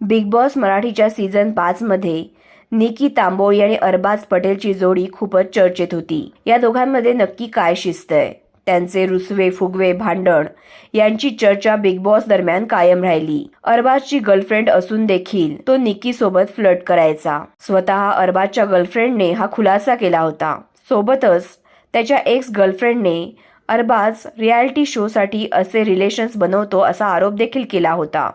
Big boss मराठीच्या season पाच मध्ये निकी तांबोळी आणि अरबाज पटेलची जोडी खूपच चर्चेत होती. या दोघांमध्ये नक्की काय शिस्त आहे त्यांचे रुसवे फुगवे भांडण यांची चर्चा बिग बॉस दरम्यान कायम राहिली. अरबाजची गर्लफ्रेंड असून देखील तो निकी सोबत फ्लर्ट करायचा. स्वतः अरबाजच्या गर्लफ्रेंडने हा खुलासा केला होता. सोबतच त्याच्या एक्स गर्लफ्रेंडने अरबाज रियालिटी शोसाठी असे रिलेशन्स बनवतो असा आरोप देखील केला होता.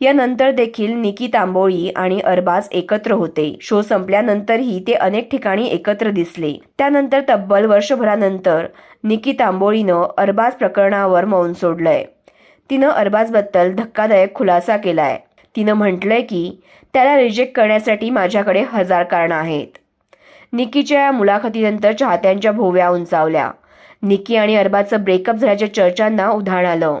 यानंतर देखील निकी तांबोळी आणि अरबाज एकत्र होते. शो संपल्यानंतरही ते अनेक ठिकाणी एकत्र दिसले. त्यानंतर तब्बल वर्षभरानंतर निकी तांबोळीनं अरबाज प्रकरणावर मौन सोडलंय. तिनं अरबाजबद्दल धक्कादायक खुलासा केलाय. तिनं म्हटलंय की त्याला रिजेक्ट करण्यासाठी माझ्याकडे हजार कारणं आहेत. निकीच्या या मुलाखतीनंतर चाहत्यांच्या भोव्या उंचावल्या. निकी आणि अरबाजचं ब्रेकअप झाल्याच्या चर्चांना उधाण आलं.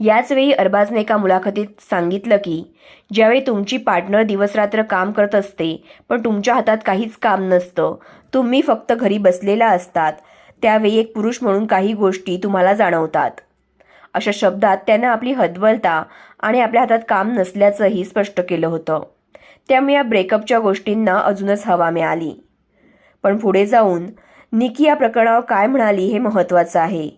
याचवेळी अरबाजने एका मुलाखतीत सांगितलं की ज्यावेळी तुमची पार्टनर दिवसरात्र काम करत असते पण तुमच्या हातात काहीच काम नसतं तुम्ही फक्त घरी बसलेला असतात त्यावेळी एक पुरुष म्हणून काही गोष्टी तुम्हाला जाणवतात. अशा शब्दात त्यानं आपली हतबलता आणि आपल्या हातात काम नसल्याचंही स्पष्ट केलं होतं. त्यामुळे या ब्रेकअपच्या गोष्टींना अजूनच हवा मिळाली. पण पुढे जाऊन निकी या प्रकरणावर काय म्हणाली हे महत्त्वाचं आहे.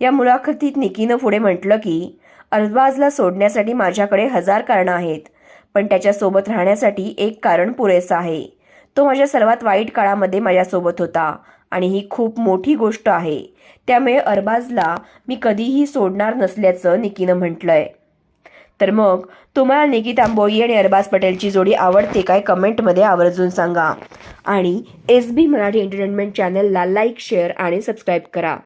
या मुलाखतीत निकीनं पुढे म्हटलं की अरबाजला सोडण्यासाठी माझ्याकडे हजार कारणं आहेत पण त्याच्यासोबत राहण्यासाठी एक कारण पुरेसं आहे. तो माझ्या सर्वात वाईट काळामध्ये माझ्यासोबत होता आणि ही खूप मोठी गोष्ट आहे. त्यामुळे अरबाजला मी कधीही सोडणार नसल्याचं निकीनं म्हटलंय. तर मग तुम्हाला निकी तांबोळी आणि अरबाज पटेलची जोडी आवडते काय कमेंटमध्ये आवर्जून सांगा. आणि एस बी मराठी एंटरटेनमेंट चॅनलला लाईक शेअर आणि सबस्क्राईब करा.